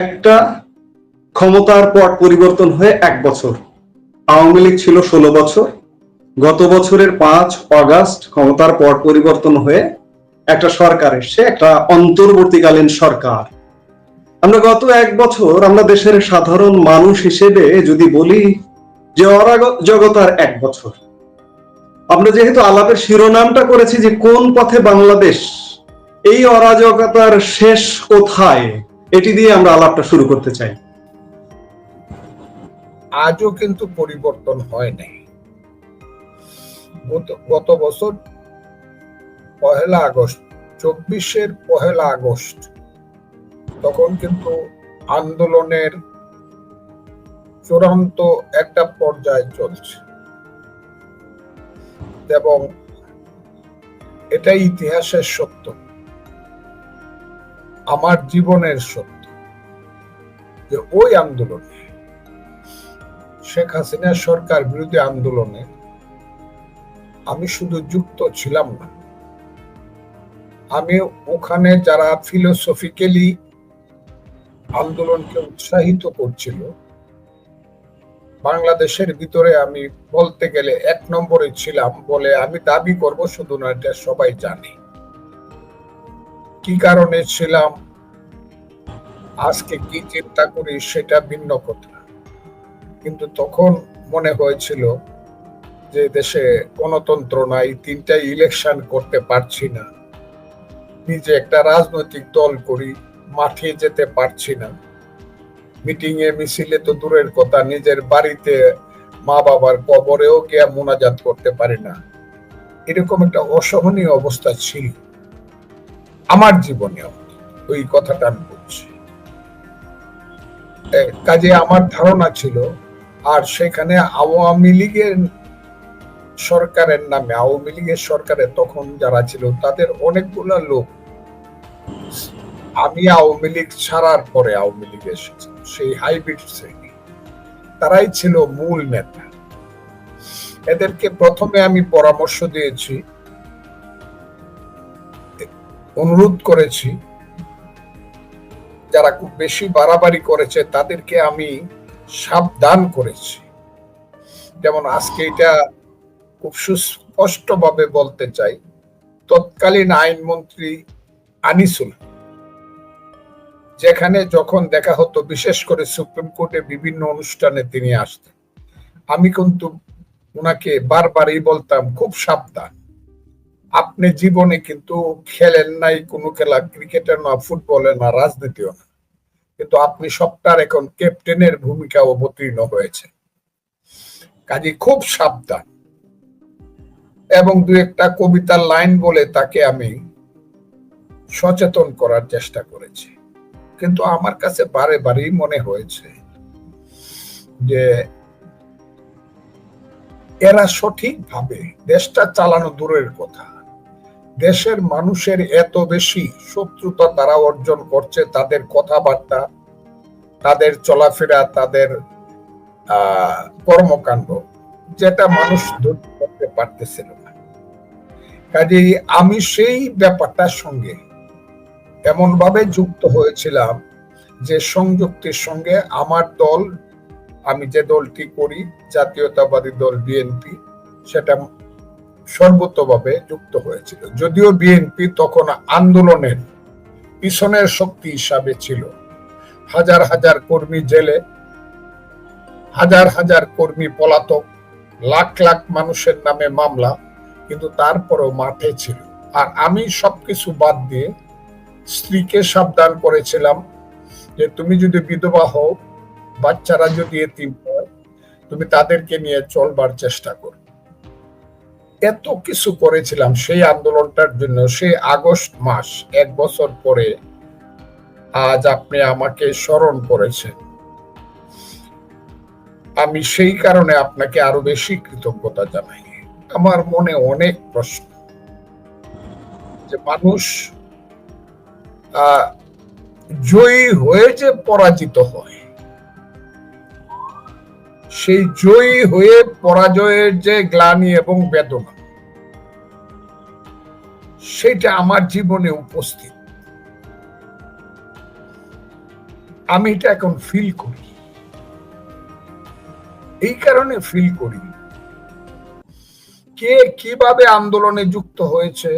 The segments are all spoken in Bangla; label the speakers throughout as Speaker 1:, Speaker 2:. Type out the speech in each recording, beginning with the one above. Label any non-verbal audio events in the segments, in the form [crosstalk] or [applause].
Speaker 1: একটা ক্ষমতার পট পরিবর্তন হয়ে এক বছর। আওয়ামী লীগ ছিল ষোলো বছর। গত বছরের পাঁচ অগাস্ট ক্ষমতার পট পরিবর্তন হয়ে একটা সরকার এসছে, একটা অন্তর্বর্তীকালীন সরকার। আমরা গত এক বছর আমরা দেশের সাধারণ মানুষ হিসেবে যদি বলি যে অরাজকতার এক বছর। আমরা যেহেতু আলাপের শিরোনামটা করেছি যে কোন পথে বাংলাদেশ এই অরাজকতার শেষ কোথায় এটি দিয়ে আমরা আলাপটা শুরু করতে চাই।
Speaker 2: আজও কিন্তু পরিবর্তন হয় নাই। গত- বছর পহেলা আগস্ট, চব্বিশের পহেলা আগস্ট, তখন কিন্তু আন্দোলনের চূড়ান্ত একটা পর্যায়ে চলছে। এবং এটাই ইতিহাসের সত্য। আমার জীবনের সত্য। যে ওই আন্দোলনে শেখ হাসিনা সরকার বিরোধী আন্দোলনে আমি শুধু যুক্ত ছিলাম না। আমি ওখানে যারা ফিলোসফিক্যালি আন্দোলনকে উৎসাহিত করছিল, বাংলাদেশের ভিতরে আমি বলতে গেলে এক নম্বরে ছিলাম বলে আমি দাবি করব, শুধু না, এটা সবাই জানে। কি কারণে ছিলাম? আজকে কি চিন্তা করি সেটা ভিন্ন কথা। কিন্তু তখন মনে হয়েছিল যে দেশে গণতন্ত্র নাই, তিনটা ইলেকশন করতে পারছি না। নিজে একটা রাজনৈতিক দল করি, মাঠে যেতে পারছি না। মিটিং এ মিছিলে তো দূরের কথা, নিজের বাড়িতে মা বাবার কবরেও গিয়ে মোনাজাত করতে পারি না। এরকম একটা অসহনীয় অবস্থা ছিল। আমার জীবনেও ওই কথাটা আমি বলছি। কাজে আমার ধারণা ছিল, আর সেখানে আওয়ামী লীগের সরকারের নামে, আওয়ামী লীগের সরকারে তখন যারা ছিল, তাদের অনেকগুলা লোক। আমি আওয়ামী লীগ ছাড়ার পরে আওয়ামী লীগ এসেছে, সেই হাইব্রিড শ্রেণি। তারাই ছিল মূল নেতা। এদেরকে প্রথমে আমি পরামর্শ দিয়েছি অনুরোধ করেছি, যারা খুব বেশি বাড়াবাড়ি করেছে তাদেরকে আমি সাবধান করেছি। যেমন আজকে এটা খুব সুস্পষ্টভাবে বলতে চাই, তৎকালীন আইনমন্ত্রী আনিসুল, যেখানে যখন দেখা হতো বিশেষ করে সুপ্রিম কোর্টে বিভিন্ন অনুষ্ঠানে তিনি আসতেন, আমি কিন্তু ওনাকে বারবারই বলতাম, খুব সাবধান। আপনি জীবনে কিন্তু খেলেন নাই কোনো খেলা ক্রিকেটে না ফুটবলে না, রাজনীতিও না। কিন্তু আপনি সবটার এখন ক্যাপ্টেনের ভূমিকা অবতীর্ণ হয়েছে। কাজে খুব সাবধান। এবং দু একটা কবিতার লাইন বলে তাকে আমি সচেতন করার চেষ্টা করেছি। কিন্তু আমার কাছে বারে বারেই মনে হয়েছে যে এরা সঠিকভাবে দেশটা চালানো দূরের কথা। দেশের মানুষের এত বেশি শত্রুতা তারা অর্জন করছে, তাদের কথাবার্তা, তাদের চলাফেরা, তাদের কর্মকাণ্ড, যেটা মানুষ করতে পারতেছিল না। কাজেই আমি সেই ব্যাপারটার সঙ্গে এমন ভাবে যুক্ত হয়েছিলাম যে সংযুক্তির সঙ্গে আমার দল, আমি যে দলটি করি, জাতীয়তাবাদী দল বিএনপি, সেটা সর্বতভাবে যুক্ত হয়েছিল। যদিও বিএনপি তখন আন্দোলনের পিছনের শক্তি হিসাবে ছিল। হাজার হাজার কর্মী জেলে, হাজার হাজার কর্মী পলাতক, লাখ লাখ মানুষের নামে মামলা, কিন্তু তারপরেও মাঠে ছিল। আর আমি সবকিছু বাদ দিয়ে স্ত্রীকে সাবধান করেছিলাম যে তুমি যদি বিধবা হও, বাচ্চারা যদি এতিম হয়, তুমি তাদেরকে নিয়ে চলবার চেষ্টা করো এত কিছু করেছিলাম সেই আন্দোলনটার জন্য, সেই আগস্ট মাস, এক বছর পরে আজ আপনি আমাকে স্মরণ করেছেন। আমি সেই কারণে আপনাকে আরও বেশি কৃতজ্ঞতা জানাই। আমার মনে অনেক প্রশ্ন। যে মানুষ জয়ী হয়ে যে পরাজিত হয় সেই জয়ী হয়ে পরাজয়ের যে গ্লানি এবং বেদনা, সেটা আমার জীবনে উপস্থিত। আমি এটা এখন ফিল করি। এই কারণে ফিল করি। কে কীভাবে আন্দোলনে যুক্ত হয়েছে,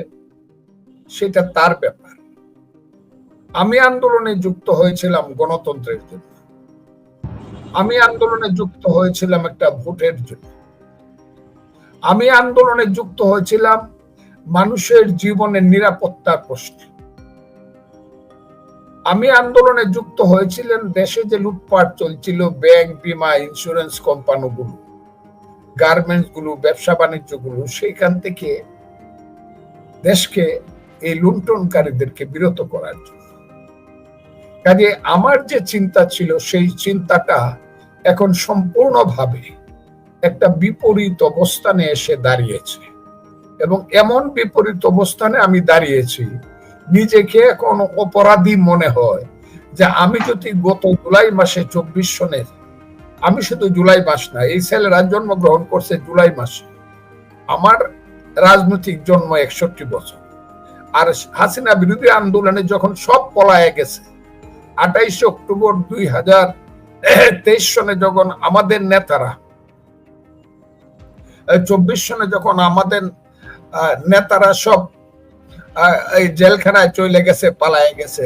Speaker 2: সেটা তার ব্যাপার। আমি আন্দোলনে যুক্ত হয়েছিলাম গণতন্ত্রের জন্য। আমি আন্দোলনে যুক্ত হয়েছিলাম একটা ভোটের জন্য। আমি আন্দোলনে যুক্ত হয়েছিলাম মানুষের জীবনের নিরাপত্তার প্রশ্নে। আমি আন্দোলনে যুক্ত হয়েছিলেন দেশে যে লুটপাট চলছিল, ব্যাংক বিমা ইন্স্যুরেন্স কোম্পানিগুলো গার্মেন্টসগুলো ব্যবসা বাণিজ্যগুলো সেইখান থেকে দেশকে এই লুণ্ঠনকারীদেরকে বিরত করার জন্য। কাজে আমার যে চিন্তা ছিল, সেই চিন্তাটা এখন সম্পূর্ণভাবে একটা বিপরীত অবস্থানে এসে দাঁড়িয়েছে। এবং এমন বিপরীত অবস্থানে আমি দাঁড়িয়েছি, নিজেকে এখন অপরাধী মনে হয় যে আমি যদি গত জুলাই মাসে চব্বিশ সনের, আমি শুধু জুলাই মাস না, এই ছেলেরা জন্মগ্রহণ করছে জুলাই মাসে। আমার রাজনৈতিক জন্ম একষট্টি বছর। আর হাসিনা বিরোধী আন্দোলনে যখন সব পলায় গেছে আঠাইশে অক্টোবর দুই হাজার তেইশ সনে যখন আমাদের নেতারা চব্বিশ সনে যখন আমাদের নেতারা সব এই জেলখানায় চলে গেছে, পালায় গেছে,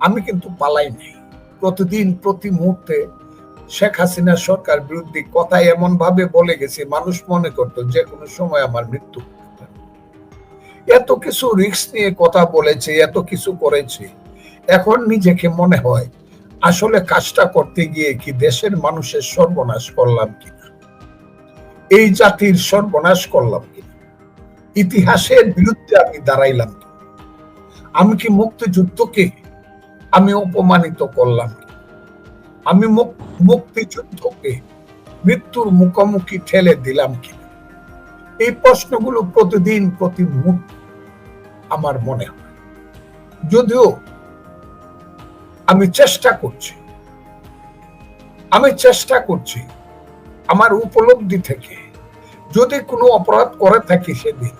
Speaker 2: আমি কিন্তু পালাই নাই। প্রতিদিন, প্রতি মুহূর্তে শেখ হাসিনা সরকার বিরুদ্ধে কথা এমন ভাবে বলে গেছি, মানুষ মনে করতো যে কোনো সময় আমার মৃত্যু এত কিছু রিস্ক নিয়ে কথা বলেছে, এত কিছু করেছে। এখন নিজেকে মনে হয়, আসলে কাজটা করতে গিয়ে কি দেশের মানুষের সর্বনাশ করলাম কিনা? এই জাতির সর্বনাশ করলাম কিনা? ইতিহাসের বিরুদ্ধে আমি দাঁড়াইলাম আমি কি মুক্তিযুদ্ধকে আমি অপমানিত করলাম আমি মুক্তিযুদ্ধকে মৃত্যুর মুখোমুখি ঠেলে দিলাম কিনা? এই প্রশ্নগুলো প্রতিদিন, প্রতি মুহূর্তে আমার মনে হয়। যদিও আমি চেষ্টা করছি। আমি চেষ্টা করছি আমার উপলব্ধি থেকে। যদি কোনো অপরাধ করে থাকি সেদিন,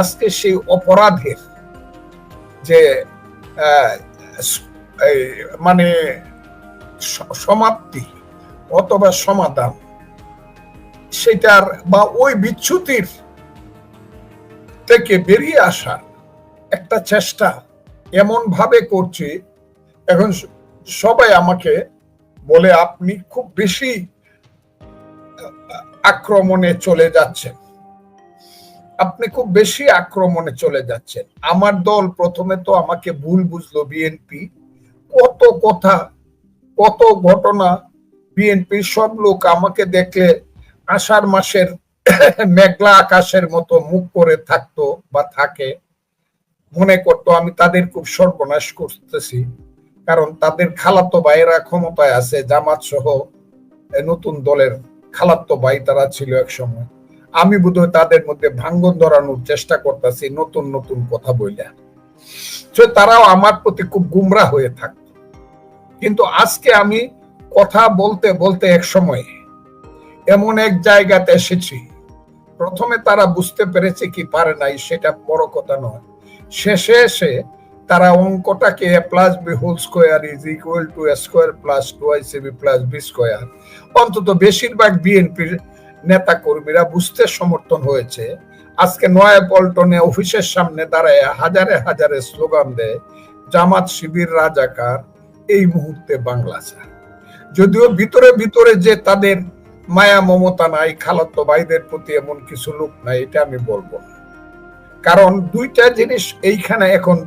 Speaker 2: আজকে সেই অপরাধের যে মানে সমাপ্তি অথবা সমাধান, সেটার বা ওই বিচ্যুতির থেকে বেরিয়ে আসার একটা চেষ্টা এমন ভাবে করছি এখন সবাই আমাকে বলে আপনি খুব বেশি আক্রমণে চলে যাচ্ছেন। আপনি খুব বেশি আক্রমণে চলে যাচ্ছেন। আমার দল প্রথমে তো আমাকে ভুল বুঝলো বিএনপি কত কথা, কত ঘটনা বিএনপির সব লোক আমাকে দেখলে আষাঢ় মাসের [coughs] মেঘলা আকাশের মতো মুখ করে থাকতো বা থাকে। মনে করতো আমি তাদের খুব সর্বনাশ করতেছি। কারণ তাদের খালাতো ভাইয়েরা ক্ষমতায় আছে, জামাত সহ নতুন দলের খালাতো ভাই তারা ছিল এক সময়। আমি বোধহয় তাদের মধ্যে ভাঙ্গন ধরানোর চেষ্টা করতেছি, নতুন নতুন কথা বইলা। তারাও আমার প্রতি খুব গুমরা হয়ে থাকত কিন্তু আজকে আমি কথা বলতে বলতে এক সময় এমন এক জায়গাতে এসেছি। প্রথমে তারা বুঝতে পেরেছে কি পারে নাই, সেটা বড় কথা নয়। শেষে এসে তারা অঙ্কটাকে A plus B whole square is equal to A square plus two A B plus B square অন্তত বেশিরভাগ বিএনপির নেতা কর্মীরা বুঝতে সমর্থন হয়েছে। আজকে নয়া পল্টনে অফিসের সামনে দাঁড়ায় হাজারে হাজারে স্লোগান দেয়, জামাত শিবির রাজাকার, এই মুহূর্তে বাংলা চায় যদিও ভিতরে ভিতরে যে তাদের মায়া, মমতা নাই, খালাত্ত ভাইদের প্রতি এমন কিছু লোক নাই, এটা আমি বলব কারণ দুইটা জিনিস এইখানে এখন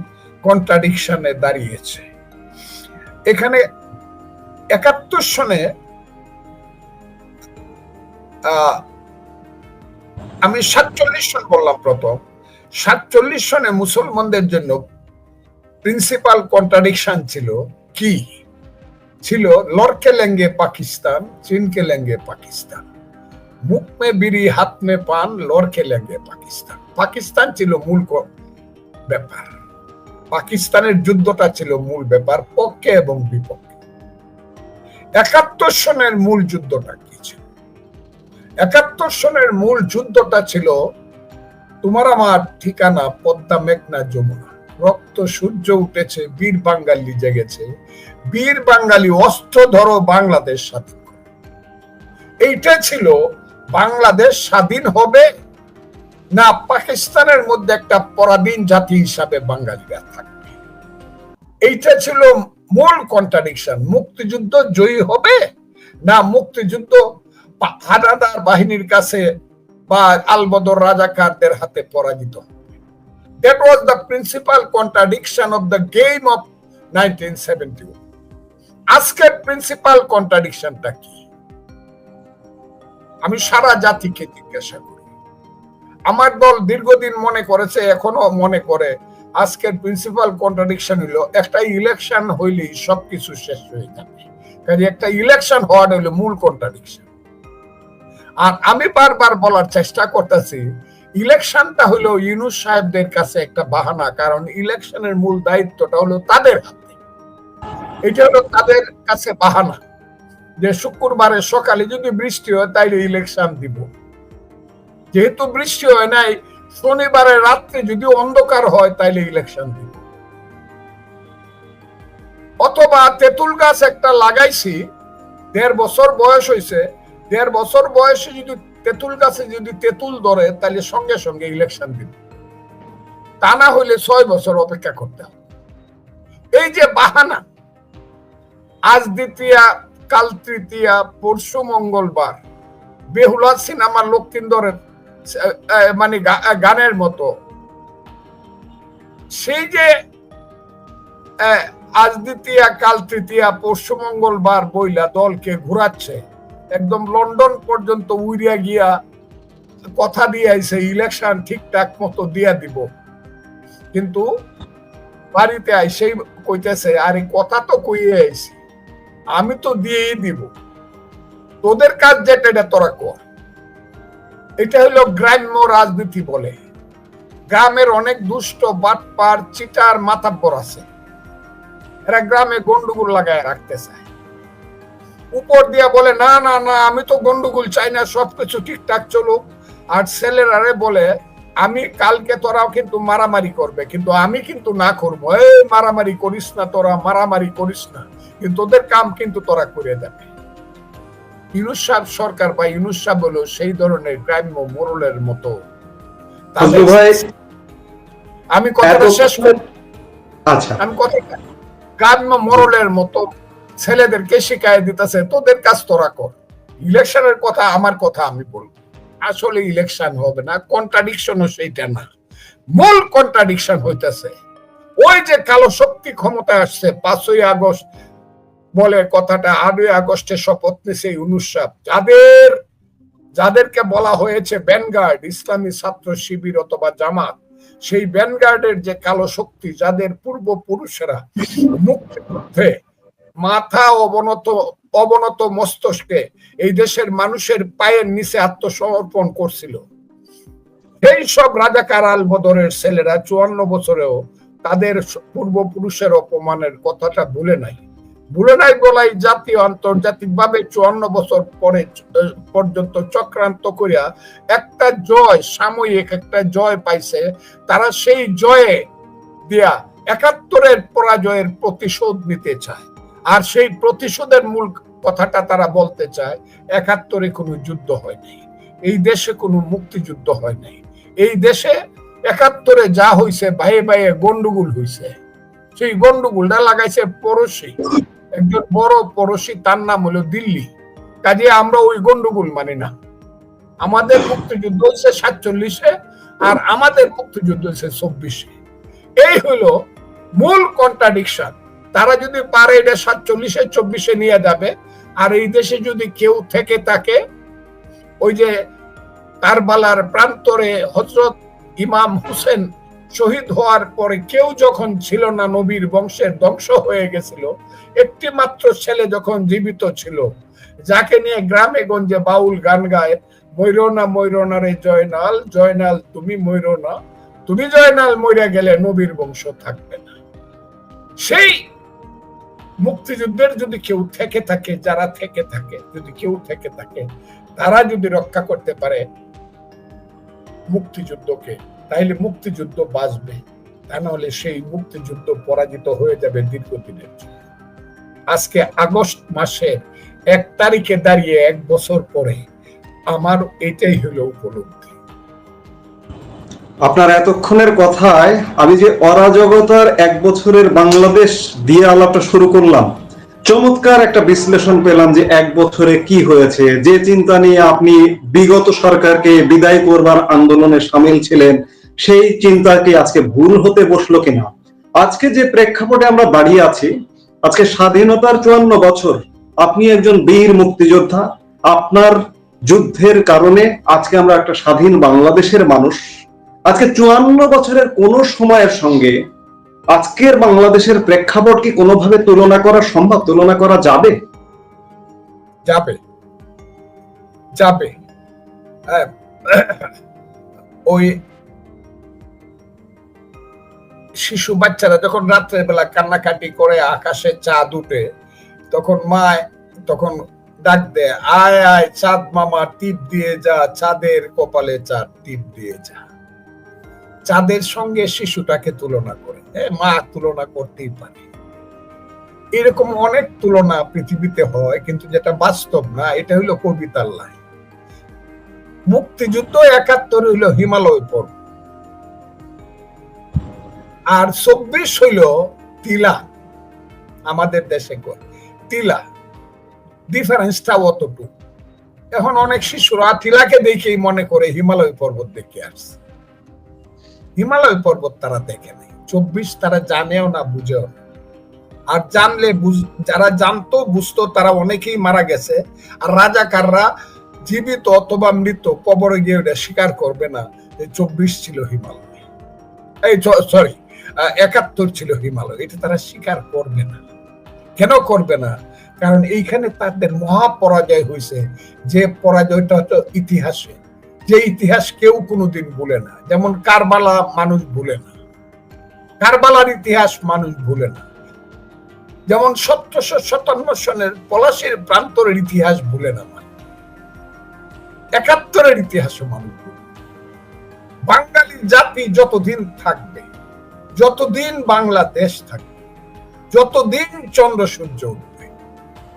Speaker 2: কন্ট্রাডিকশনে দাঁড়িয়েছে। এখানে একাত্তর সনে আমি সাতচল্লিশ সন বললাম প্রথম। সাতচল্লিশ সনে মুসলমানদের জন্য প্রিন্সিপাল কন্ট্রাডিকশন ছিল কি? ছিল লড়কে লেঙ্গে পাকিস্তান, চীনকে লেঙ্গে পাকিস্তান। মুখ মে বিড়ি হাত মে পান লড়কে লেঙ্গে পাকিস্তান। পাকিস্তান ছিল মূল ব্যাপার। পাকিস্তানের যুদ্ধটা ছিল মূল ব্যাপার, পক্ষে এবং বিপক্ষে। একাত্তর সনের মূল যুদ্ধটা কি ছিল? একাত্তর সনের মূল যুদ্ধটা ছিল তোমার আমার ঠিকানা পদ্মা মেঘনা যমুনা। রক্ত সূর্য উঠেছে, বীর বাঙ্গালি জেগেছে। বীর বাঙালি অস্ত্র ধরো বাংলাদেশ স্বাধীন এইটা ছিল বাংলাদেশ স্বাধীন হবে না, পাকিস্তানের মধ্যে একটা পরাধীন জাতি হিসাবে বাঙালিরা থাকবে। এইটা ছিল মূল কন্ট্রাডিকশন মুক্তিযুদ্ধ জয়ী হবে না মুক্তিযুদ্ধ হানাদার বাহিনীর কাছে বা আলবদর রাজাকারদের হাতে পরাজিত that was the principal contradiction of the game of nineteen seventy আজকের প্রিন্সিপাল কন্ট্রাডিকশনটা কি? আমি সারা জাতিকে জিজ্ঞাসা করি। আমার দল দীর্ঘদিন মনে করেছে, এখনও মনে করে, আজকের প্রিন্সিপাল কন্ট্রাডিকশন হলো একটা ইলেকশন হইলেই সবকিছু শেষ হয়ে যাবে। কাজে একটা ইলেকশন হওয়াটা হলো মূল কন্ট্রাডিকশন আর আমি বারবার বলার চেষ্টা করতেছি ইলেকশনটা হলো ইউনুস সাহেবদের কাছে একটা বাহানা, কারণ ইলেকশনের মূল দায়িত্বটা হলো তাদের হাতে। এটা হলো তাদের কাছে বাহানা, যে শুক্রবারে সকালে যদি বৃষ্টি হয়, তাইলে ইলেকশন দিব। যেহেতু বৃষ্টি হয় নাই শনিবারে রাত্রে যদি অন্ধকার হয় তাইলে ইলেকশন দিব অথবা তেঁতুল গাছ একটা লাগাইছি দেড় বছর বয়স হয়েছে দেড় বছর বয়সে যদি তেঁতুল গাছে যদি তেঁতুল ধরে তাহলে সঙ্গে সঙ্গে ইলেকশন দিব তা না হইলে ছয় বছর অপেক্ষা করতে হবে। এই যে বাহানা আজ দ্বিতীয়া কাল তৃতীয়া পরশু মঙ্গলবার বেহুলা সিনেমা আহ, মানে গানের মতো। সেই যে আজ দ্বিতীয়া, কাল তৃতীয়া, পরশু মঙ্গলবার বইলা দলকে ঘুরাচ্ছে, একদম লন্ডন পর্যন্ত উইরিয়া গিয়া কথা দিয়ে আইছে, ইলেকশন ঠিকঠাক মতো দিয়া দিব। কিন্তু বাড়িতে আইসেই কইতেছে, আরে, কথা তো কইয়ে আইছি, আমি তো দিয়েই দিব। তোদের কাজ যেটা, এটা তোরা কর। এটা হলো গ্রাম্য রাজনীতি বলে। গ্রামের অনেক দুষ্ট, বাটপার, চিটার মাথাব্বর আছে। এরা গ্রামে গন্ডগোল লাগায় রাখতে চায়। উপর দিয়া বলে, না না না, আমি তো গন্ডগোল চাই না, সবকিছু ঠিকঠাক চলুক। আর ছেলেরারে বলে, আমি, কালকে তোরাও কিন্তু মারামারি করবে, কিন্তু আমি কিন্তু না করব। এই, মারামারি করিস না তোরা, মারামারি করিস না, কিন্তু ওদের কাম কিন্তু তোরা করে দেবে। ইউনুস সাহেব সরকার বা ইউনুস সাহেব হলো সেই ধরনের গ্রাম্য মোরলের মতো। আমি কথাটা শেষ
Speaker 1: আচ্ছা।
Speaker 2: আমি কথা গ্রাম্য মোরলের মতো ছেলেদেরকে শিখাই দিতেছে তোদের কাজ তোরা কর। ইলেকশনের কথা আমার কথা আমি বলব। আসলে ইলেকশন হবে না কন্ট্রাডিকশনও সেইটা না। মূল কন্ট্রাডিকশন হইতেছে ওই যে কালো শক্তি ক্ষমতা আসছে পাঁচই আগস্ট বলে কথাটা আটই আগস্টে শপথ নিছে ইউনুস যাদের, যাদেরকে বলা হয়েছে ব্যানগার্ড ইসলামী ছাত্র শিবির অথবা জামাত, সেই ব্যানগার্ডের যে কালো শক্তি, যাদের পূর্বপুরুষেরা মুক্তিযুদ্ধে মাথা অবনত অবনত মস্তকে এই দেশের মানুষের পায়ের নিচে আত্মসমর্পণ করছিল। এই সব রাজাকার আল বদরের ছেলেরা চুয়ান্ন বছরেও তাদের পূর্বপুরুষের অপমানের কথাটা ভুলে নাই। ভুলে নাই বলাই জাতীয় আন্তর্জাতিক ভাবে চুয়ান্ন বছর পরে পর্যন্ত চক্রান্ত করিয়া একটা জয়, সাময়িক একটা জয় পাইছে। তারা সেই জয়ে দিয়া একাত্তরের পরাজয়ের প্রতিশোধ নিতে চায়। আর সেই প্রতিশোধের মূল কথাটা তারা বলতে চায়, একাত্তরে কোনো যুদ্ধ হয় নাই। এই দেশে কোনো মুক্তিযুদ্ধ হয় নাই। এই দেশে একাত্তরে যা হইছে বাইয়ে বাইয়ে গন্ডগোল হইছে। সেই গন্ডগোলটা লাগাইছে পড়োশি। একজন বড় পড়োশি, তার নাম হলো দিল্লি। কাজে আমরা ওই গন্ডগোল মানি না। আমাদের মুক্তিযুদ্ধ হয়েছে সাতচল্লিশে আর আমাদের মুক্তিযুদ্ধ হয়েছে চব্বিশে। এই হলো মূল কন্ট্রাডিকশন তারা যদি পারে এটা সাতচল্লিশে, চব্বিশে নিয়ে যাবে। আর এই দেশে যদি কেউ থেকে থাকে, ওই যে কারবালার প্রান্তরে হজরত ইমাম হোসেন শহীদ হওয়ার পরে কেউ যখন ছিল না নবীর বংশের ধ্বংস হয়ে গেছিল, একটি মাত্র ছেলে যখন জীবিত ছিল, যাকে নিয়ে গ্রামে গঞ্জে বাউল গান গায় ময়ূরনা ময়ূরনা রে জয়নাল জয়নাল তুমি ময়ূরনা তুমি জয়নাল মইরা গেলে নবীর বংশ থাকবে না। সেই মুক্তিযুদ্ধের যদি কেউ থেকে থাকে, যারা থেকে থাকে, যদি কেউ থেকে থাকে, তারা যদি রক্ষা করতে পারে মুক্তিযুদ্ধকে তাহলে মুক্তিযুদ্ধ বাঁচবে তা নাহলে সেই মুক্তিযুদ্ধ পরাজিত হয়ে যাবে দীর্ঘদিনের জন্য। আজকে আগস্ট মাসের এক তারিখে দাঁড়িয়ে এক বছর পরে আমার এটাই হলো উপলব্ধি।
Speaker 1: আপনার এতক্ষণের কথায় আমি যে অরাজকতার এক বছরের বাংলাদেশ দিয়ে আলাপটা শুরু করলাম, চমৎকার একটা বিশ্লেষণ পেলাম যে এক বছরে কি হয়েছে। যে চিন্তা নিয়ে আপনি বিগত সরকারকে বিদায় করবার আন্দোলনে সামিল ছিলেন সেই চিন্তা কি আজকে ভুল হতে বসল কিনা? আজকে যে প্রেক্ষাপটে আমরা দাঁড়িয়ে আছি আজকে স্বাধীনতার চুয়ান্ন বছর আপনি একজন বীর মুক্তিযোদ্ধা আপনার যুদ্ধের কারণে আজকে আমরা একটা স্বাধীন বাংলাদেশের মানুষ। আজকে চুয়ান্ন বছরের কোন সময়ের সঙ্গে আজকের বাংলাদেশের প্রেক্ষাপট কি কোনোভাবে তুলনা করা সম্ভব তুলনা করা যাবে?
Speaker 2: যাবে। যাবে। হ্যাঁ, ওই শিশু বাচ্চারা যখন রাত্রের বেলা কান্নাকাটি করে আকাশে চাঁদ উঠে, তখন মা তখন ডাক দেয়, আয় আয়, চাঁদ মামা, টিপ দিয়ে যা, চাঁদের কপালে চাঁদ, টিপ দিয়ে যা। চাঁদের সঙ্গে শিশুটাকে তুলনা করে। মা, তুলনা করতেই পারে। এরকম অনেক তুলনা পৃথিবীতে হয়, কিন্তু যেটা বাস্তব না, এটা হইল কবিতার লাইন। মুক্তিযুদ্ধ একাত্তর হইল হিমালয় পর্বত আর চব্বিশ হইল তিলা, আমাদের দেশে তিলা ডিফারেন্সটা অতটুকু। এখন অনেক শিশুরা তিলাকে দেখেই মনে করে হিমালয় পর্বত দেখে আসছে। হিমালয় পর্বত তারা দেখে নেই। চব্বিশ তারা জানেও না, বুঝেও না। আর জানলে যারা জানতো, বুঝতো, তারা অনেকেই মারা গেছে। আর রাজাকাররা জীবিত অথবা মৃত, কবরে গিয়ে ওটা স্বীকার করবে না যে চব্বিশ ছিল হিমালয়। এই সরি একাত্তর ছিল হিমালয়। এটা তারা স্বীকার করবে না। কেন করবে না? কারণ এইখানে তাদের মহা পরাজয় হয়েছে যে পরাজয়টা হতো ইতিহাসে। যে ইতিহাস কেউ কোনোদিন ভুলে না। যেমন কারবালা মানুষ ভুলে না। কারবালার ইতিহাস মানুষ ভুলে না। যেমন সতেরোশো সাতান্ন সনের পলাশির প্রান্তরের ইতিহাস ভুলে না মানুষ। একাত্তরের ইতিহাসও মানুষ ভুলে বাঙালি জাতি যতদিন থাকবে যতদিন বাংলাদেশ থাকবে যতদিন চন্দ্র সূর্য উঠবে,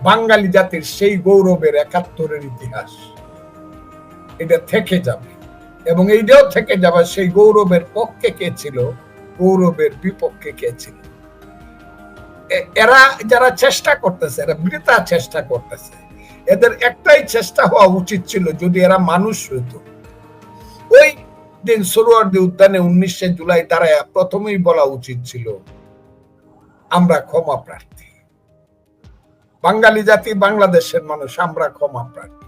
Speaker 2: বাঙালি জাতির সেই গৌরবের একাত্তরের ইতিহাস এটা থেকে যাবে। এবং এইটাও থেকে যাবে সেই গৌরবের পক্ষে কে ছিল, গৌরবের বিপক্ষে কে ছিল। এরা যারা চেষ্টা করতেছে, এরা বৃথা চেষ্টা করতেছে, এদের একটাই চেষ্টা হওয়া উচিত ছিল যদি এরা মানুষ হইতো। ওই দিন সরোয়ার্দী উদ্যানে উনিশে জুলাই তারা প্রথমেই বলা উচিত ছিল, আমরা ক্ষমা প্রার্থী। বাঙালি জাতি বাংলাদেশের মানুষ, আমরা ক্ষমা প্রার্থী।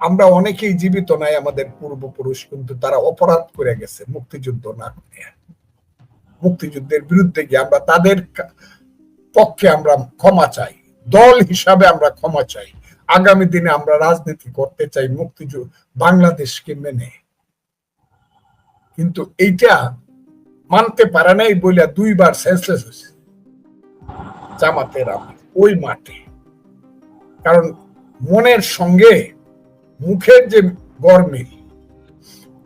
Speaker 2: আমরা অনেকেই জীবিত নাই আমাদের পূর্বপুরুষ, কিন্তু তারা অপরাধ করে গেছে মুক্তিযুদ্ধ না করে। মুক্তিযুদ্ধের বিরুদ্ধে গিয়ে আমরা তাদের পক্ষে আমরা ক্ষমা চাই, দল হিসাবে আমরা ক্ষমা চাই। আগামী দিনে আমরা রাজনীতি করতে চাই মুক্তিযুদ্ধ, বাংলাদেশকে মেনে। কিন্তু এইটা মানতে পারে নাই বলে দুইবার সেন্সলেস হয়েছে জামাতের আমার ওই মাঠে। কারণ মনের সঙ্গে মুখের যে গরমিল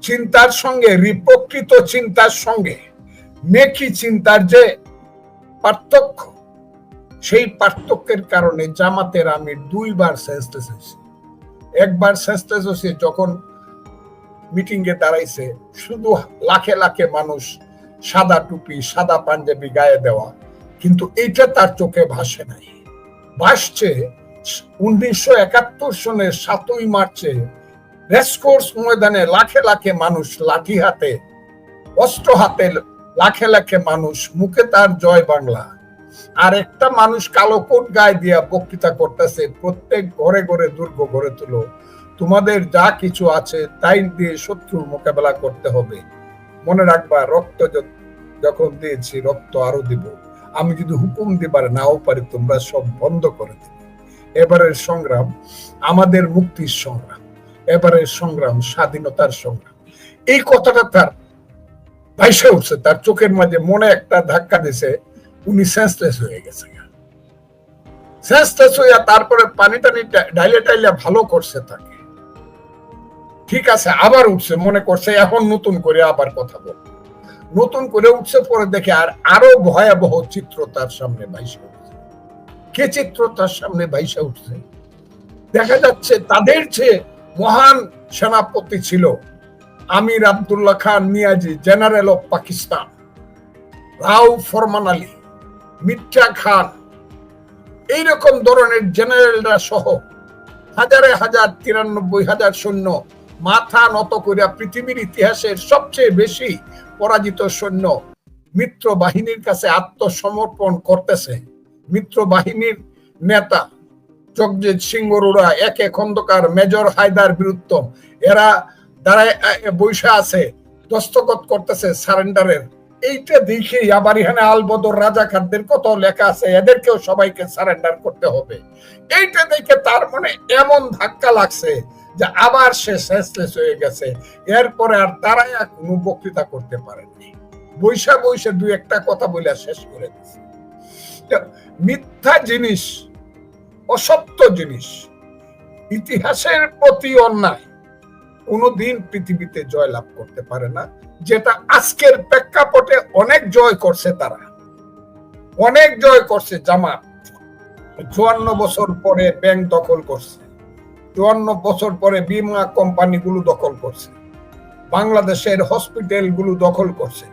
Speaker 2: চিন্তার সঙ্গে, রিপ্রকৃত চিন্তার সঙ্গে মেকি চিন্তার যে পার্থক্য, সেই পার্থক্যের কারণে জামাতের আমি দুইবার সেন্সলেস হয়েছি একবার সেন্সলেস হয়েছে যখন মিটিং এ দাঁড়াইছে, শুধু লাখে লাখে মানুষ সাদা টুপি, সাদা পাঞ্জাবি গায়ে দেওয়া, কিন্তু এইটা তার চোখে ভাসে নাই। ভাসছে উনিশশো একাত্তর সনের সাতই মার্চে রেসকোর্স ময়দানে লাখে লাখে মানুষ লাঠি হাতে, অস্ত্র হাতে লাখে লাখে মানুষ, মুখে তার জয় বাংলা। আর একটা মানুষ কালো কোট গায়ে দিয়া বক্তৃতা করতেছে, প্রত্যেক ঘরে ঘরে দুর্গ গড়ে তুলো। তোমাদের যা কিছু আছে তাই দিয়ে শত্রুর মোকাবেলা করতে হবে। মনে রাখবা, রক্ত যখন দিয়েছি, রক্ত আরও দিব। আমি যদি হুকুম দিবার নাও পারি, তোমরা সব বন্ধ করে দিবে। এবারের সংগ্রাম আমাদের মুক্তির সংগ্রাম। এবারের সংগ্রাম স্বাধীনতার সংগ্রাম। এই কথাটা তার ভাইসে উঠছে। তার চোখের মাঝে মনে একটা ধাক্কা দিছে। উনি সেন্সলেস হয়ে গেছে। সেন্সলেস হইয়া তারপরে পানি টানি ডাইলে টাইলে ভালো করছে তাকে। ঠিক আছে, আবার উঠছে, মনে করছে এখন নতুন করে আবার কথা বল। নতুন করে উঠছে, পরে দেখে আর আরও ভয়াবহ চিত্র তার সামনে ভাইসে উঠছে। কে চিত্র তার সামনে ভাইসা উঠছে? দেখা যাচ্ছে তাদের চেয়ে মহান সেনাপতি ছিল আমির আব্দুল্লাহ খান নিয়াজি জেনারেল অফ পাকিস্তান। রাও ফরমান আলী, মির্জা খান, এইরকম ধরনের জেনারেলরা সহ হাজারে হাজার, তিরানব্বই হাজার সৈন্য মাথা নত করিয়া পৃথিবীর ইতিহাসের সবচেয়ে বেশি পরাজিত সৈন্য মিত্র বাহিনীর কাছে আত্মসমর্পণ করতেছে। মিত্র বাহিনীর নেতা জগজিৎ সিং অরোরা একে খন্দকার মেজর হায়দার বিরুদ্ধ এরা দাঁড়ায় বৈশা আছে, দস্তখত করতেছে সারেন্ডারের। এইটা দেখে আবার এখানে আলবদর রাজা খাদ্যের কত লেখা আছে, এদেরকেও সবাইকে সারেন্ডার করতে হবে। এইটা দেখে তার মনে এমন ধাক্কা লাগছে যে আবার সে শেষলেস হয়ে গেছে। এরপরে আর তারাই কোনো বক্তৃতা করতে পারেননি বৈশা বৈশা দুই একটা কথা বলে শেষ করে তো মিথ্যা জিনিস, অসত্য জিনিস, ইতিহাসের প্রতি অন্যায় কোনোদিন পৃথিবীতে জয় লাভ করতে পারে না। যেটা আজকের প্রেক্ষাপটে অনেক জয় করছে তারা। অনেক জয় করছে জামাত। চুয়ান্ন বছর পরে ব্যাংক দখল করছে। চুয়ান্ন বছর পরে বিমা কোম্পানিগুলো দখল করছে। বাংলাদেশের হসপিটালগুলো দখল করছে।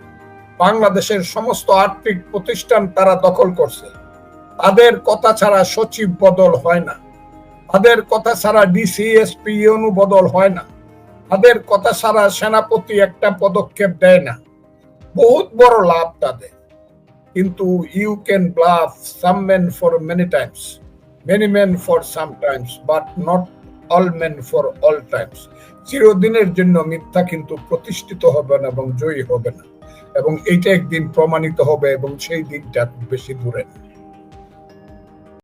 Speaker 2: বাংলাদেশের সমস্ত আর্থিক প্রতিষ্ঠান তারা দখল করছে। তাদের কথা ছাড়া সচিব বদল হয় না। তাদের কথা ছাড়া ডিসিএসপি বদল হয় না। তাদের কথা ছাড়া সেনাপতি একটা পদক্ষেপ দেয় না। বহুত বড় লাভ তাদের। কিন্তু you can bluff some men for many times many men for some times but not all men for all times চিরদিনের জন্য মিথ্যা কিন্তু প্রতিষ্ঠিত হবে না এবং জয়ী হবে না। এবং এইটা একদিন প্রমাণিত হবে এবং সেই দিনটা বেশি দূরে না।